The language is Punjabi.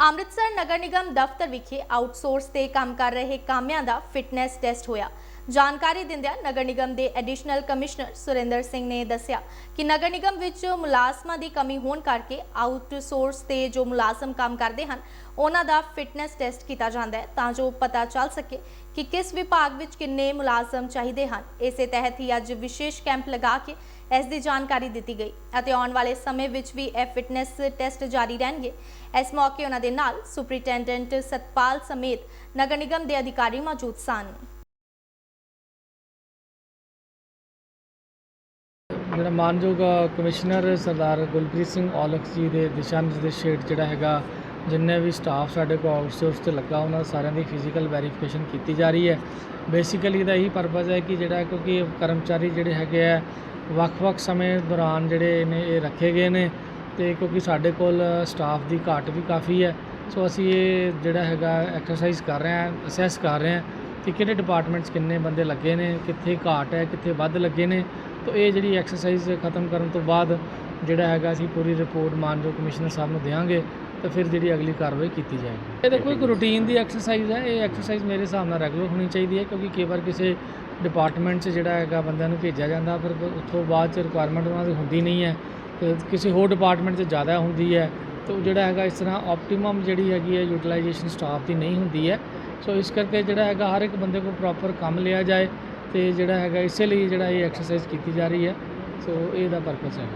ਅੰਮ੍ਰਿਤਸਰ ਨਗਰ ਨਿਗਮ ਦਫ਼ਤਰ ਵਿਖੇ ਆਊਟਸੋਰਸ ਤੇ ਕੰਮ ਕਰ ਰਹੇ ਕਾਮਿਆਂ ਦਾ ਫਿਟਨੈਸ ਟੈਸਟ ਹੋਇਆ। ਜਾਣਕਾਰੀ ਦਿੰਦਿਆਂ ਨਗਰ ਨਿਗਮ ਦੇ ਐਡੀਸ਼ਨਲ ਕਮਿਸ਼ਨਰ ਸੁਰਿੰਦਰ ਸਿੰਘ ਨੇ ਦੱਸਿਆ ਕਿ ਨਗਰ ਨਿਗਮ ਵਿੱਚ ਮੁਲਾਜ਼ਮਾਂ ਦੀ ਕਮੀ ਹੋਣ ਕਰਕੇ ਆਊਟਸੋਰਸ ਤੇ ਜੋ ਮੁਲਾਜ਼ਮ ਕੰਮ ਕਰਦੇ ਹਨ, ਉਹਨਾਂ ਦਾ ਫਿਟਨੈਸ ਟੈਸਟ ਕੀਤਾ ਜਾਂਦਾ ਹੈ ਤਾਂ ਜੋ ਪਤਾ ਚੱਲ ਸਕੇ ਕਿ ਕਿਸ ਵਿਭਾਗ ਵਿੱਚ ਕਿੰਨੇ ਮੁਲਾਜ਼ਮ ਚਾਹੀਦੇ ਹਨ। ਇਸੇ ਤਹਿਤ ਹੀ ਅੱਜ ਵਿਸ਼ੇਸ਼ ਕੈਂਪ ਲਗਾ ਕੇ ਇਸ ਦੀ ਜਾਣਕਾਰੀ ਦਿੱਤੀ ਗਈ ਅਤੇ ਆਉਣ ਵਾਲੇ ਸਮੇਂ ਵਿੱਚ ਵੀ ਇਹ ਫਿਟਨੈਸ ਟੈਸਟ ਜਾਰੀ ਰਹਿਣਗੇ। ਇਸ ਮੌਕੇ ਉਹਨਾਂ ਦੇ ਨਾਲ ਸੁਪਰੀਟੈਂਡੈਂਟ ਸਤਪਾਲ ਸਮੇਤ ਨਗਰ ਨਿਗਮ ਦੇ ਅਧਿਕਾਰੀ ਮੌਜੂਦ ਸਨ। ਜਿਹੜਾ ਮਾਨਯੋਗ ਕਮਿਸ਼ਨਰ ਸਰਦਾਰ ਗੁਲਪ੍ਰੀਤ ਸਿੰਘ ਔਲਖ ਜੀ ਦੇ ਦਿਸ਼ਾ ਨਿਰਦੇਸ਼ ਹੇਠ ਜਿਹੜਾ ਹੈਗਾ, ਜਿੰਨੇ ਵੀ ਸਟਾਫ ਸਾਡੇ ਕੋਲ ਆਊਟਸੋਰਸ ਤੇ ਲੱਗਾ, ਉਹਨਾਂ ਸਾਰਿਆਂ ਦੀ ਫਿਜ਼ੀਕਲ ਵੈਰੀਫਿਕੇਸ਼ਨ ਕੀਤੀ ਜਾ ਰਹੀ ਹੈ। ਬੇਸਿਕਲੀ ਇਹਦਾ ਇਹੀ ਪਰਪਸ ਹੈ ਕਿ ਜਿਹੜਾ, ਕਿਉਂਕਿ ਕਰਮਚਾਰੀ ਜਿਹੜੇ ਹੈਗੇ ਆ, ਵੱਖ-ਵੱਖ ਸਮੇਂ ਦੌਰਾਨ ਜਿਹੜੇ ਨੇ ਇਹ ਰੱਖੇ ਗਏ ਨੇ ਤੇ ਕਿਉਂਕਿ ਸਾਡੇ ਕੋਲ ਸਟਾਫ ਦੀ ਘਾਟ ਵੀ ਕਾਫੀ ਹੈ। ਸੋ ਅਸੀਂ ਇਹ ਜਿਹੜਾ ਹੈਗਾ ਐਕਸਰਸਾਈਜ਼ ਕਰ ਰਹੇ ਹਾਂ ਅਸੈਸ ਕਰ ਰਹੇ ਹਾਂ। ਕਿ ਕਿਹੜੇ ਡਿਪਾਰਟਮੈਂਟਸ ਕਿੰਨੇ ਬੰਦੇ ਲੱਗੇ ਨੇ, ਕਿੱਥੇ ਘਾਟ ਹੈ, ਕਿੱਥੇ ਵੱਧ ਲੱਗੇ ਨੇ। ਤਾਂ ਇਹ ਜਿਹੜੀ ਐਕਸਰਸਾਈਜ਼ ਖਤਮ ਕਰਨ ਤੋਂ ਬਾਅਦ ਜਿਹੜਾ ਹੈਗਾ ਅਸੀਂ ਪੂਰੀ ਰਿਪੋਰਟ ਮਾਨਯੋਗ ਕਮਿਸ਼ਨਰ ਸਾਹਿਬ ਨੂੰ ਦੇਵਾਂਗੇ ਤਾਂ ਫਿਰ ਜਿਹੜੀ ਅਗਲੀ ਕਾਰਵਾਈ ਕੀਤੀ ਜਾਏਗੀ। ਇਹ ਦੇਖੋ, ਇੱਕ ਰੂਟੀਨ ਦੀ ਐਕਸਰਸਾਈਜ਼ ਹੈ। ਇਹ ਐਕਸਰਸਾਈਜ਼ ਮੇਰੇ ਹਿਸਾਬ ਨਾਲ ਰੈਗੂਲਰ ਹੋਣੀ ਚਾਹੀਦੀ ਹੈ, ਕਿਉਂਕਿ ਕਈ ਵਾਰ ਕਿਸੇ ਡਿਪਾਰਟਮੈਂਟ 'ਚ ਜਿਹੜਾ ਹੈਗਾ ਬੰਦਿਆਂ ਨੂੰ ਭੇਜਿਆ ਜਾਂਦਾ, ਫਿਰ ਉੱਥੋਂ ਬਾਅਦ 'ਚ ਰਿਕੁਆਇਰਮੈਂਟ ਉਹਨਾਂ ਦੀ ਹੁੰਦੀ ਨਹੀਂ ਹੈ। ਤੇ ਕਿਸੇ ਹੋਰ ਡਿਪਾਰਟਮੈਂਟ 'ਚ ਜ਼ਿਆਦਾ ਹੁੰਦੀ ਹੈ। ਤੇ ਉਹ ਜਿਹੜਾ ਹੈਗਾ ਇਸ ਤਰ੍ਹਾਂ ਆਪਟੀਮਮ ਜਿਹੜੀ ਹੈਗੀ ਹੈ ਯੂਟਿਲਾਈਜੇਸ਼ਨ ਸਟਾਫ ਦੀ ਨਹੀਂ ਹੁੰਦੀ ਹੈ। ਸੋ ਇਸ ਕਰਕੇ ਜਿਹੜਾ ਹੈਗਾ ਹਰ ਇੱਕ ਬੰਦੇ ਕੋਲ ਪ੍ਰੋਪਰ ਕੰਮ ਲਿਆ ਜਾਏ ਤੇ ਜਿਹੜਾ ਹੈਗਾ ਇਸੇ ਲਈ ਜਿਹੜਾ ਇਹ ਐਕਸਰਸਾਈਜ਼ ਕੀਤੀ ਜਾ ਰਹੀ ਹੈ। ਸੋ ਇਹਦਾ ਪਰਪਸ ਹੈ